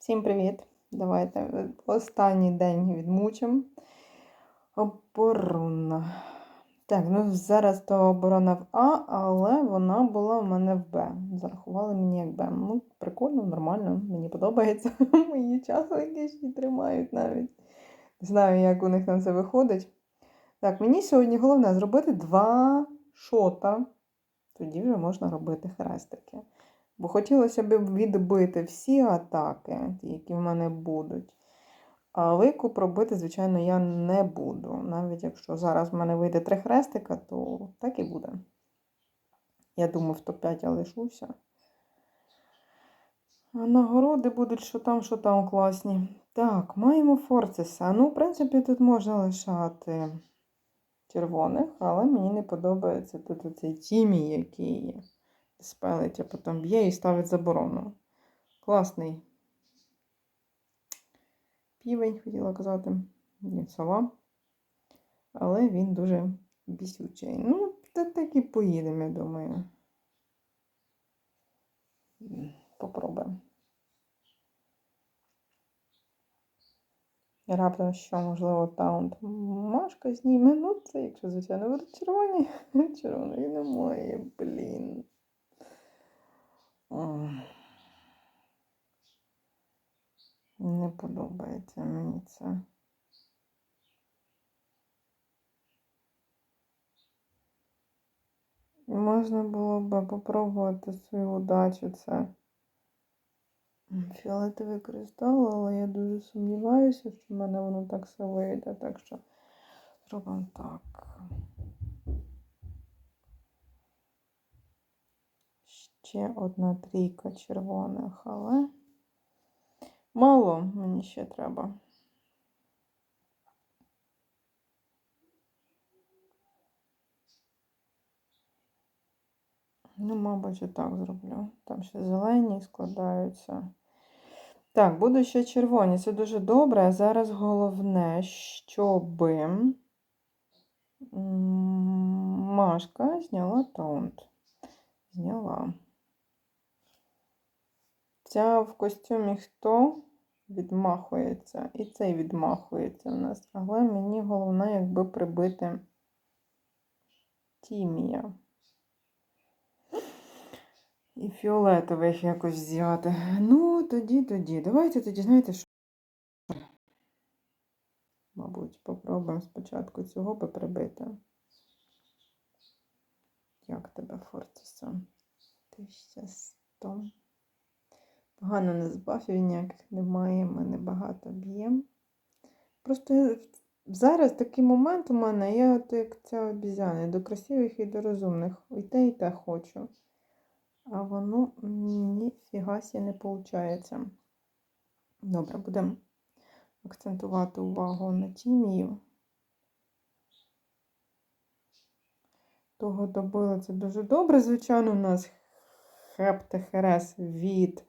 Всім привіт! Давайте останній день відмучимо. Оборона. Так, ну зараз то оборона в А, але вона була в мене в Б. Зарахували мені як Б. Ну, прикольно, нормально, мені подобається. Мої часи ще тримають навіть. Не знаю, як у них там це виходить. Так, мені сьогодні головне зробити два шота. Тоді вже можна робити хрестики. Бо хотілося б відбити всі атаки, які в мене будуть. А викуп робити, звичайно, я не буду. Навіть якщо зараз в мене вийде три хрестика, то так і буде. Я думаю, в топ-5 я лишуся. А нагороди будуть, що там, що там класні. Так, маємо Форцеса. Ну, в принципі, тут можна лишати червоних, але мені не подобається тут оцей Тімі, який спелить, а потім б'є і ставить заборону. Класний півень, хотіла казати, Ні, сова. Але він дуже бісючий. Ну, та так і поїдемо, я думаю. Попробуємо. Раптом, що, можливо, таунт Машка зніме. Ну, це, якщо, звичайно, будуть червоні. Червоної немає, блін. Не подобається мені це. Можна було б попробувати свою удачу це. Фіолетовий кристал, але я дуже сумніваюся, що в мене воно так все вийде. Так що зробимо так. Ще одна трійка червоних, але мало мені ще треба. Ну, мабуть, і так зроблю. Там ще зелені складаються. Так, буду ще червоні. Це дуже добре. Зараз головне, щоб Машка зняла таунт. Зняла. Ця в костюмі хто відмахується? І цей відмахується в нас. Але мені головне, якби прибити тімія. І фіолетових якось взяти. Ну, тоді, тоді. Давайте тоді, знаєте, що. Мабуть, попробуємо спочатку цього би прибити. Як тебе, Фортіса? 1100. Погано не збафів ніяких немає, ми небагато б'ємо. Просто зараз такий момент у мене, я от як ця обізяна, до красивих і до розумних. І те, і те хочу. А воно ніфіга сі не виходить. Добре, будемо акцентувати увагу на тімію. Того добили це дуже добре. Звичайно, у нас хептехерес від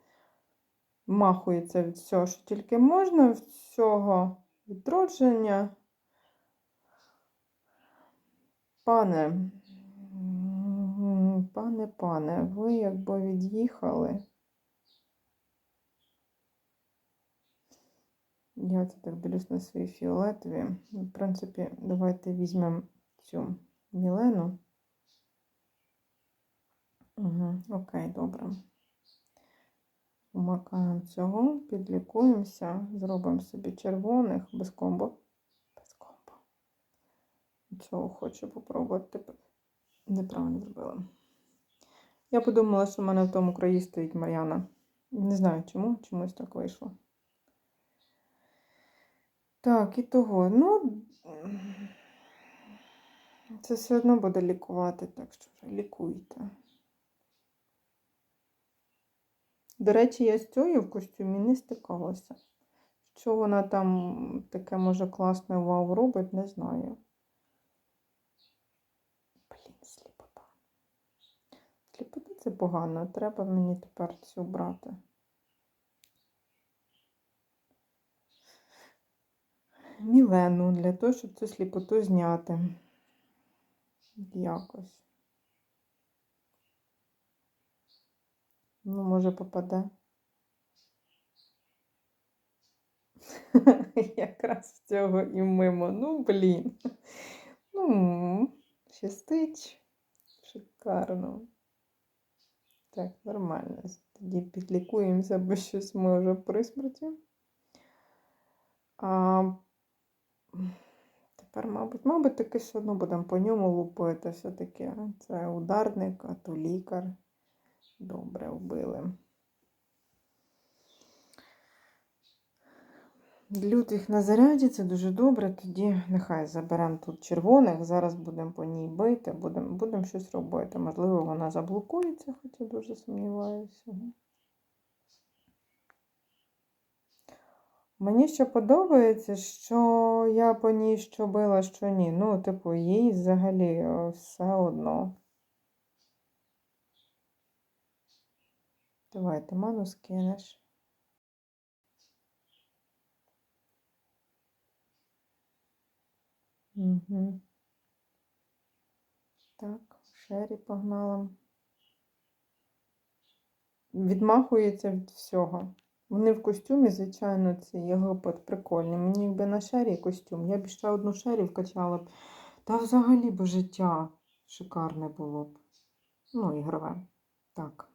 махується від всього, що тільки можна, від цього відродження. Пане, пане, пане, ви якби від'їхали. Я це так дивлюсь на свої фіолетові. В принципі, давайте візьмемо цю Мілену. Угу, Окей, добре. Умакаємо цього, підлікуємося, зробимо собі червоних без комбо. Без комбо. Цього хочу попробувати. Неправильно зробила. Я подумала, що в мене в тому краї стоїть Мар'яна. Не знаю чому, чомусь так вийшло. Так, і того, ну, це все одно буде лікувати, так що лікуйте. До речі, я з цією в костюмі не стикалася. Що вона там таке, може, класне вау робить, не знаю. Блін, сліпота. Сліпота це погано. Треба мені тепер цю брати. Мілену для того, щоб цю сліпоту зняти. Якось. Ну, може, попаде. Якраз цього і мимо. Ну, блін. Ну, щастить. Шикарно. Так, нормально. Тоді підлікуємося, бо щось ми вже при смерті. А, тепер, мабуть, мабуть, таки все одно будемо по ньому лупити. Все-таки це ударник, а то лікар. Добре вбили. Людвіг на заряді, це дуже добре. Тоді нехай заберемо тут червоних. Зараз будемо по ній бити, будемо будем щось робити. Можливо, вона заблокується, хоча дуже сумніваюся. Мені ще подобається, що я по ній що била, що ні. Ну, типу, їй взагалі е, все одно. Давай, ти ману скинеш. Угу. Так, Шері погнала. Відмахується від всього. Вони в костюмі, звичайно, це єгипет прикольний. Мені якби на шері костюм. Я б ще одну шері вкачала б. Та взагалі б життя шикарне було б. Ну, ігрове. Так.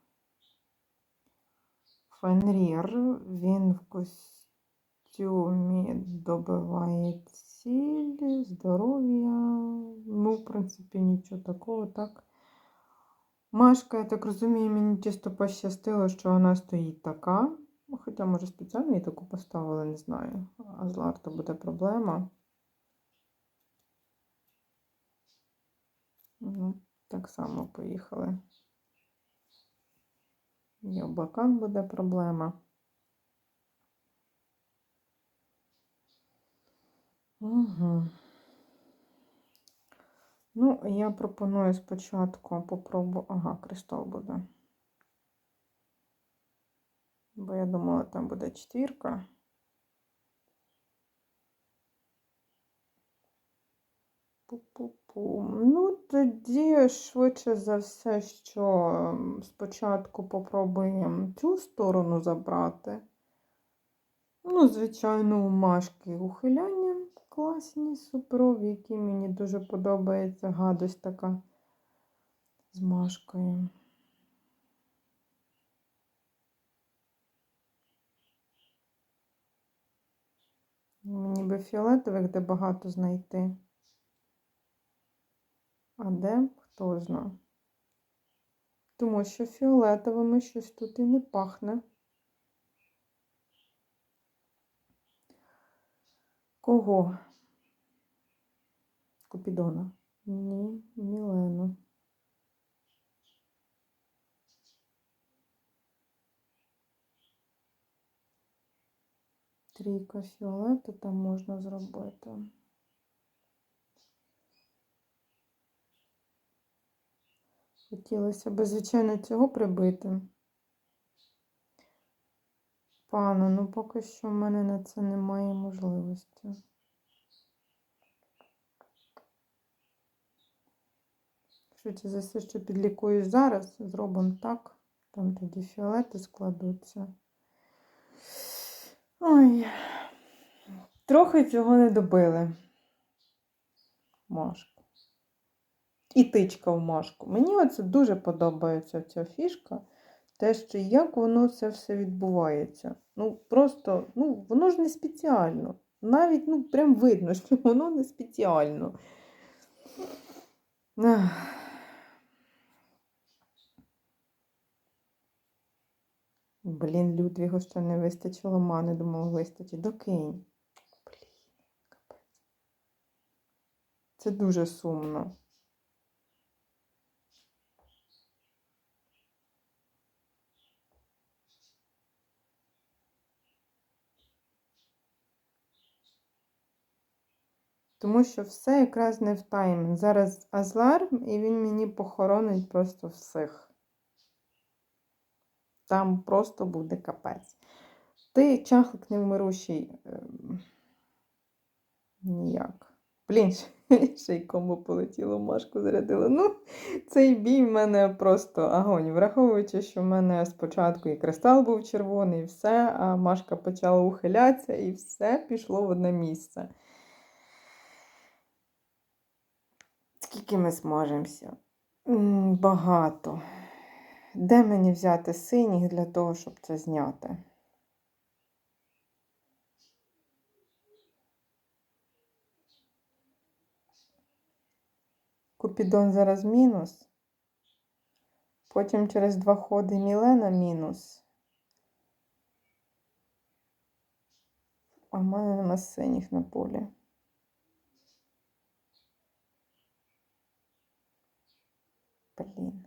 Фенрір, він в костюмі добиває цілі, здоров'я. Ну, в принципі, нічого такого, так. Машка, я так розумію, мені чисто пощастило, що вона стоїть така. Хоча, може, спеціально її таку поставили, не знаю. А з Ларто буде проблема. Ну, так само поїхали. І Бакан буде проблема. Угу. Ну, я пропоную спочатку попробувати. Ага, кристал буде. Бо я думала, там буде четвірка. Пу-пу-пу. Ну, тоді швидше за все, що спочатку попробуємо цю сторону забрати. Ну, звичайно, у Машки ухиляння класні, суперові, які мені дуже подобається. Гадость така з Машкою. Мені би фіолетових де багато знайти. А де? Хто зна. Тому що фіолетовими щось тут і не пахне. Кого? Купідона? Ні, Мілену. Трійка фіолету там можна зробити. Хотілося б, звичайно, цього прибити. Пане, ну поки що в мене на це немає можливості. Швидше за все, що підлікую зараз, зробимо так. Там тоді фіолети складуться. Ой, трохи цього не добили. Машку. І тичка в машку. Мені оце дуже подобається ця фішка. Те, що як воно це все відбувається. Ну, просто, ну, воно ж не спеціально. Навіть, ну, прям видно, що воно не спеціально. Блін, Людвігу ще не вистачило мани, думала, вистачить. Докинь. Блін, капець. Це дуже сумно. Тому що все якраз не в таймінг. Зараз Азлар, і він мені похоронить просто всіх. Там просто буде капець. Ти чахлик невмирущий. ем, Ніяк. Блін, Ще й комбо полетіло, Машку зарядила. Ну, цей бій в мене просто агонь. Враховуючи, що в мене спочатку і кристал був червоний, і все, а Машка почала ухилятися, і все пішло в одне місце. Скільки ми зможемося? Багато. Де мені взяти синіх для того, щоб це зняти? Купідон зараз мінус. Потім через два ходи Мілена мінус. А в мене нема синіх на полі. Блін.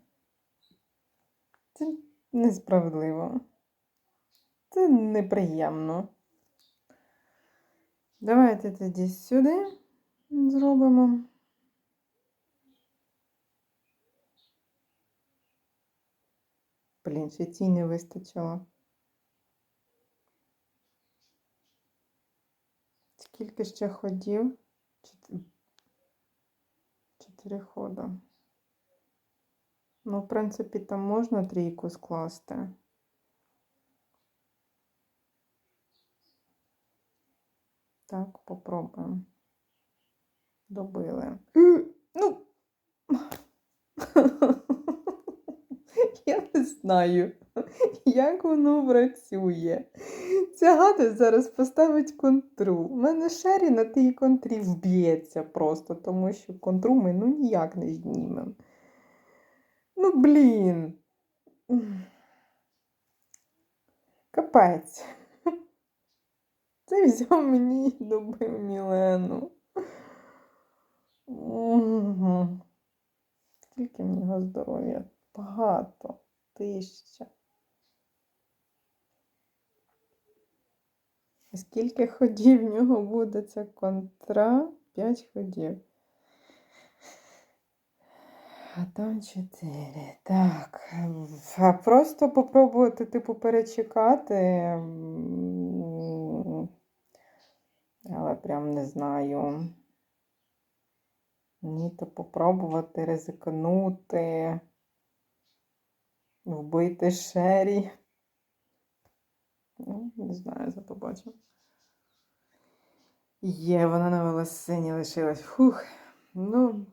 Це несправедливо. Це неприємно. Давайте тоді сюди зробимо. Блін, ще цій не вистачило. Скільки ще ходів? Чотири хода. Ну, в принципі, там можна трійку скласти. Так, попробуємо. Добили. Ну. Я не знаю, як воно працює. Ця гадость зараз поставить контру. У мене Шері на тій контрі вб'ється просто, тому що контру ми ну ніяк не знімемо. Ну, блін. Капець. Це взяв мені добив Мілену. Мгм. Скільки в нього здоров'я? Багато. Тисяча. Скільки ходів в нього буде ця контра? П'ять ходів. Там чотири. Так. А просто попробувати, типу, перечекати. Але прям не знаю. Ні, то попробувати ризикнути, вбити Шері. Ну, не знаю, за побачимо. Є, вона на волосині лишилась. Фух. Ну,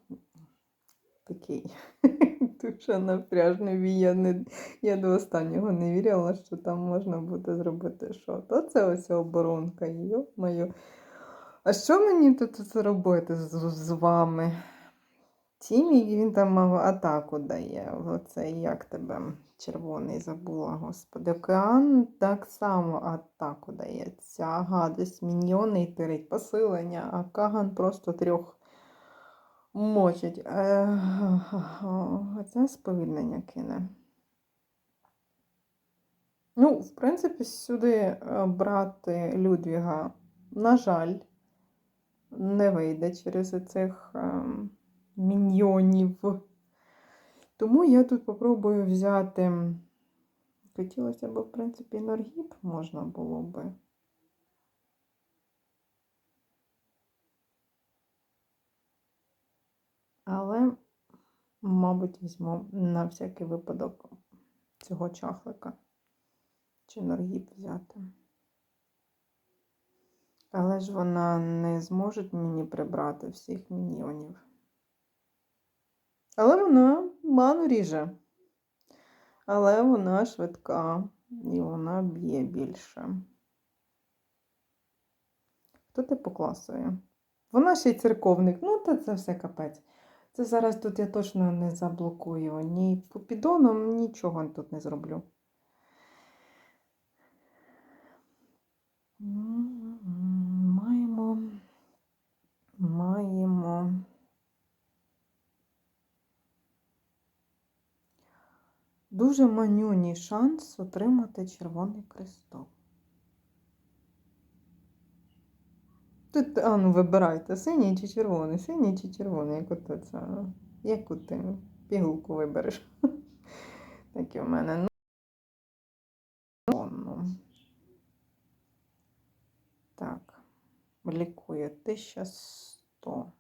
такий дуже напряжний бій. Я, не, я до останнього не вірила, що там можна буде зробити що. То це ось оборонка. Йо-моє. А що мені тут зробити з, з вами? Тімі він там атаку дає. Оце як тебе червоний забула, господи. Океан так само атаку дає. Ця гадость міньйони тирить посилення, а Каган просто трьох мочить. Е, Оце сповільнення кине. Ну, в принципі, сюди е, брати Людвіга, на жаль, не вийде через цих ем, міньйонів. Тому я тут попробую взяти. Хотілося б, в принципі, Норгіп можна було би. Але, мабуть, візьму на всякий випадок цього чахлика. Чи Норгіп взяти. Але ж вона не зможе мені прибрати всіх міньйонів. Але вона ману ріже. Але вона швидка і вона б'є більше. Хто ти покласує? Вона ще й церковник. Ну, то це все капець. Це зараз тут я точно не заблокую. Ні попідоном, нічого тут не зроблю. Маємо. Маємо. Дуже манюній шанс отримати червоний кресток. Тут, а ну, вибирайте, синій чи червоний, синій чи червоний, як от це. Яку ти пігулку вибереш. Так і в мене. Ну, ну. Так, лікує 1100.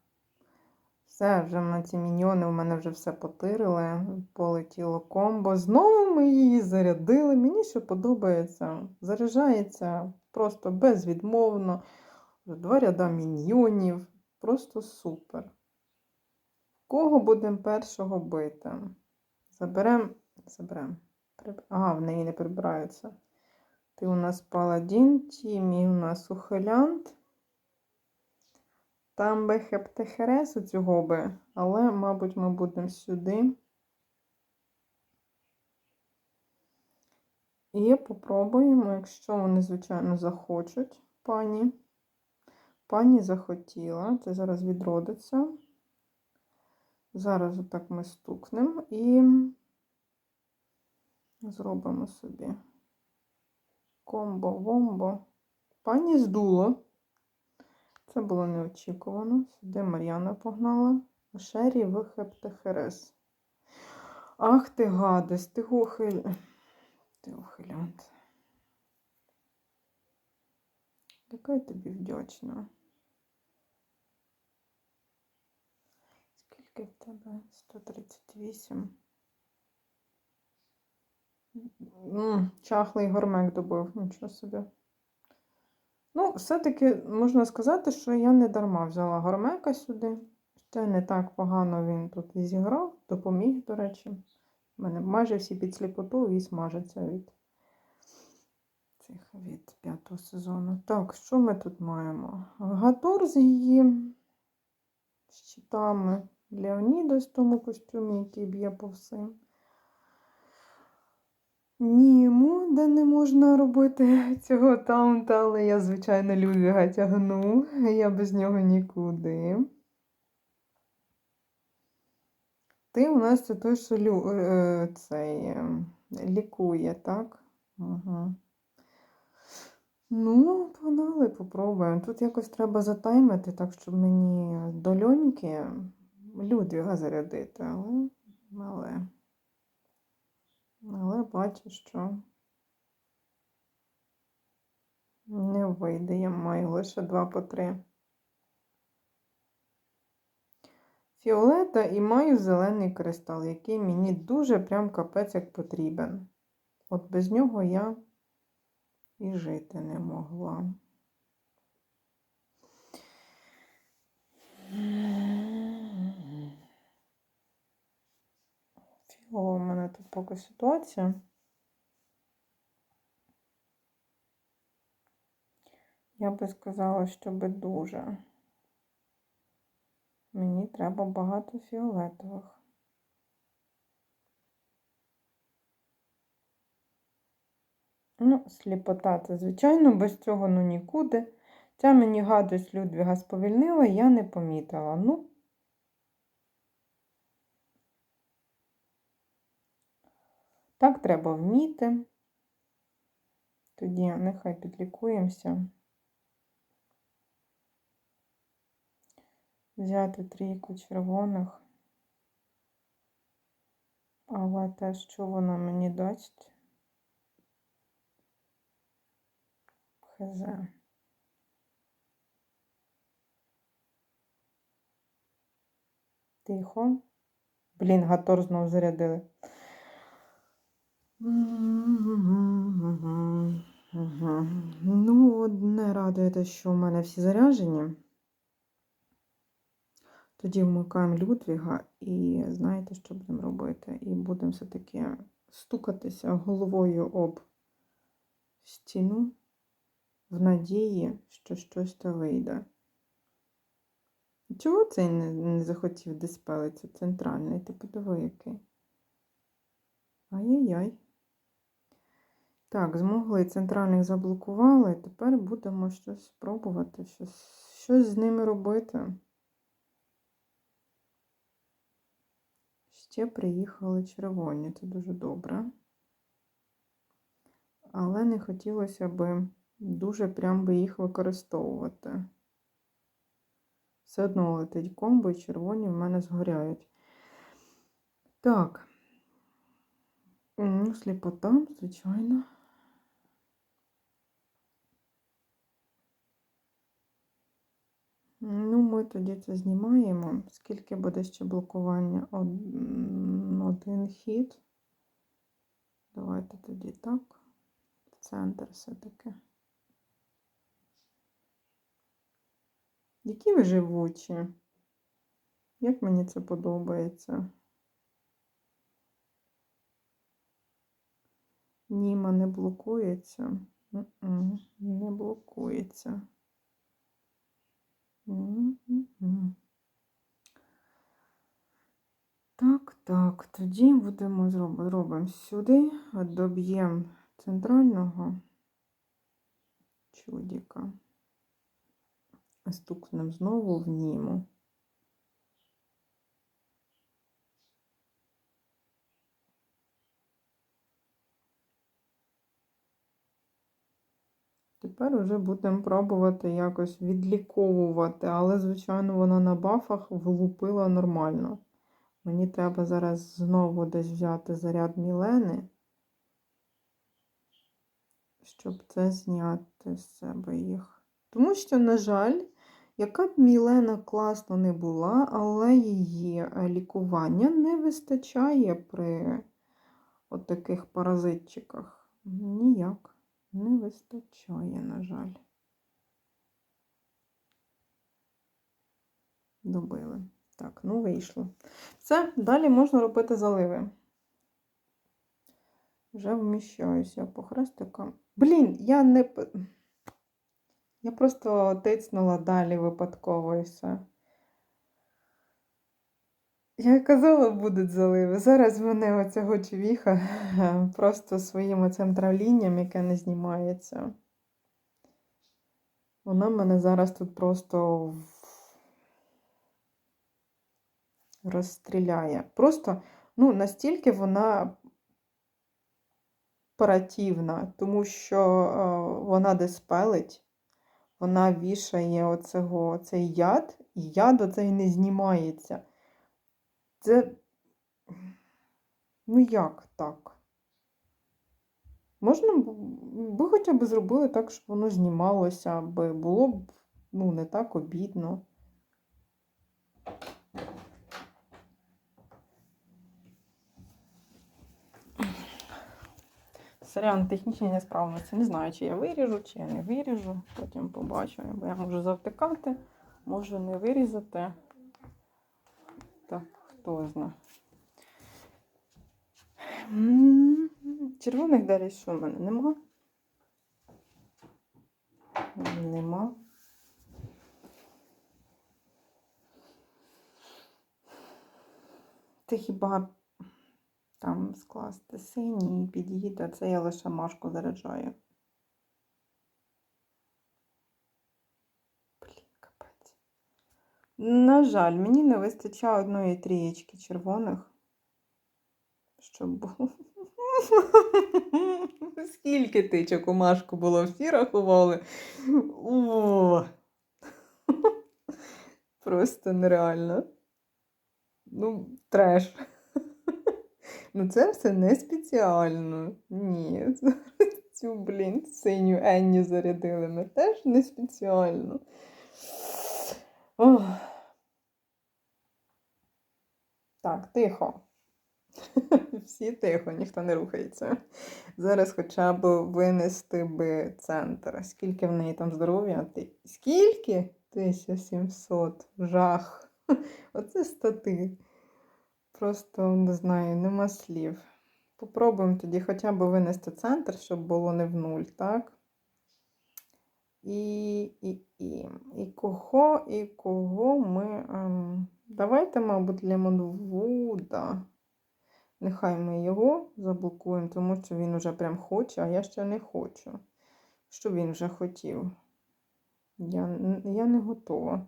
Все, вже на ці міньйони у мене вже все потирили, полетіло комбо. Знову ми її зарядили. Мені ще подобається. Заряджається просто безвідмовно. Два ряда міньйонів. Просто супер. Кого будемо першого бити? Заберемо. Заберемо. Ага, в неї не прибираються. Ти у нас паладін, Тімі у нас ухилянт. Там би хептехерес у цього би, але, мабуть, ми будемо сюди. І попробуємо, якщо вони, звичайно, захочуть, пані. Пані захотіла, це зараз відродиться. Зараз отак ми стукнемо і зробимо собі комбо-вомбо. Пані здуло. Це було неочікувано. Сюди Мар'яна погнала. Шері в Хептехерес. Ах ти гадость, ти ухиль... Ти ухилянт. Яка я тобі вдячна. Скільки в тебе? 138. М, Чахлий гормек добив, нічого собі. Ну, все-таки можна сказати, що я не дарма взяла гормека сюди. Ще не так погано він тут і зіграв, допоміг, до речі. У мене майже всі під сліпоту і смажаться від цих від п'ятого сезону. Так, що ми тут маємо? Гатор з її щитами. Леонідос в тому костюмі, який б'є по всім. Німу, де не можна робити цього таунта, але я, звичайно, Людвіга тягну. Я без нього нікуди. Ти у нас це той, що лю... е, цей, е, лікує, так? Угу. Ну, погнали, попробуємо. Тут якось треба затаймити, так, щоб мені до льоньки Людвіга зарядити, але. але... Але бачу, що не вийде, я маю лише два по три. Фіолета і маю зелений кристал, який мені дуже прям капець як потрібен. От без нього я і жити не могла. Фіолова у мене тут поки ситуація. Я би сказала, що би дуже. Мені треба багато фіолетових. Ну, сліпота, це, звичайно, без цього ну нікуди. Ця мені гадость Людвіга сповільнила, я не помітила. Ну, так треба вміти. Тоді нехай підлікуємося. Взяти трійку червоних. Але те, що воно мені дасть, хз. Тихо. Блін, гатор знову зарядили. Ну, одне радує те, що у мене всі заряжені. Тоді вмикаємо Людвіга і знаєте, що будемо робити? І будемо все-таки стукатися головою об стіну в надії, що щось то вийде. Чого цей не, не захотів диспелитися центральний? Ти подиви який. Ай-яй-яй. Так, змогли центральних заблокували. Тепер будемо щось спробувати, щось, щось з ними робити. Ще приїхали червоні, це дуже добре. Але не хотілося би дуже прям би їх використовувати. Все одно летить комбо і червоні в мене згоряють. Так, ну, сліпота, звичайно. Ну, ми тоді це знімаємо. Скільки буде ще блокування? Од- Один хід. Давайте тоді так. В центр все-таки. Які ви живучі? Як мені це подобається? Німа не блокується. Не блокується. Так, так, тоді будемо зробимо робимо сюди, доб'ємо центрального чудіка. Стукнемо знову в німу. Тепер уже будемо пробувати якось відліковувати, але, звичайно, вона на бафах влупила нормально. Мені треба зараз знову десь взяти заряд Мілени, щоб це зняти з себе їх. Тому що, на жаль, яка б Мілена класно не була, але її е, лікування не вистачає при от таких паразитчиках. Ніяк. Не вистачає, на жаль. Добили. Так, ну вийшло. Все, далі можна робити заливи. Вже вміщаюся по хрестикам. Блін, я не. Я просто тицнула далі випадково і все. Я казала, будуть заливи. Зараз мене оцього човіха просто своїм оцим травлінням, яке не знімається. Вона мене зараз тут просто розстріляє. Просто, ну, настільки вона оперативна, тому що е, вона десь пелить, вона вішає оцього, цей яд, і яд оцей не знімається. Це. Ну як так? Можна ви хоча б зробили так, щоб воно знімалося, аби було б ну, не так обідно. Сорян, технічні несправності. Не знаю, чи я виріжу, чи я не виріжу. Потім побачу, бо я можу завтикати, можу не вирізати. Так, хто Червоних далі що в мене нема? Нема. Ти хіба там скласти синій під'їде, а це я лише машку заряджаю. Блін, капець. На жаль, мені не вистачає одної трієчки червоних, щоб було. Скільки тичок у Машку було всі рахували. О! Просто нереально. Ну, треш. Ну, це все не спеціально. Ні. Цю, блін, синю Енні зарядили. Ну, теж не спеціально. Ох. Так, тихо. Всі тихо, ніхто не рухається. Зараз хоча б винести би центр. Скільки в неї там здоров'я? Скільки? 1700. Жах. Оце стати. Просто не знаю, нема слів. Попробуємо тоді хоча б винести центр, щоб було не в нуль, так? І, і, і. І кого, і кого ми. Ем... Давайте, мабуть, Лемонвуда. Нехай ми його заблокуємо, тому що він вже прям хоче, а я ще не хочу. Що він вже хотів? Я, я не готова.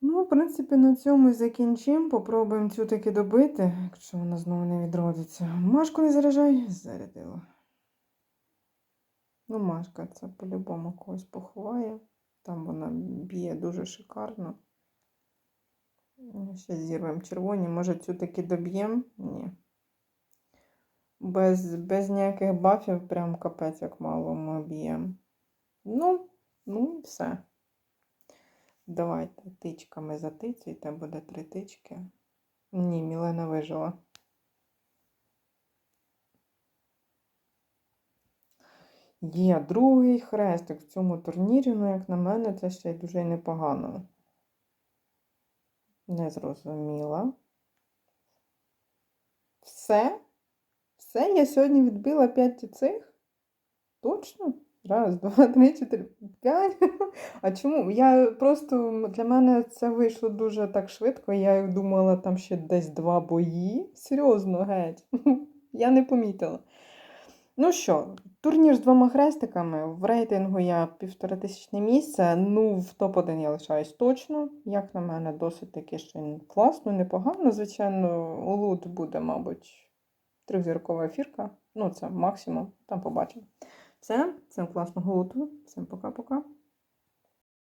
Ну, в принципі, на цьому і закінчимо. Попробуємо цю таки добити, якщо вона знову не відродиться. Машку не заряджай, зарядила. Ну, Машка це по-любому когось поховає. Там вона б'є дуже шикарно. Ще зірвемо червоні. Може, цю таки доб'ємо? Ні. Без, без ніяких бафів, прям капець, як мало ми б'ємо. Ну, ну і все. Давайте тичками затицюйте, буде три тички. Ні, Мілена вижила. Є другий хрестик в цьому турнірі, ну, як на мене, це ще й дуже непогано. Не зрозуміла. Все? Все? Я сьогодні відбила 5 цих? Точно? Раз, два, три, чотири, п'ять. А чому? Я просто для мене це вийшло дуже так швидко. Я думала, там ще десь два бої. Серйозно, геть. Я не помітила. Ну що, турнір з двома хрестиками. В рейтингу я півтора тисячне місце. Ну, в топ-1 я лишаюсь точно. Як на мене, досить таки ще класно, непогано. Звичайно, у лут буде, мабуть, трьохзіркова ефірка. Ну, це максимум. Там побачимо. Все, всім класного луту. Всім пока-пока.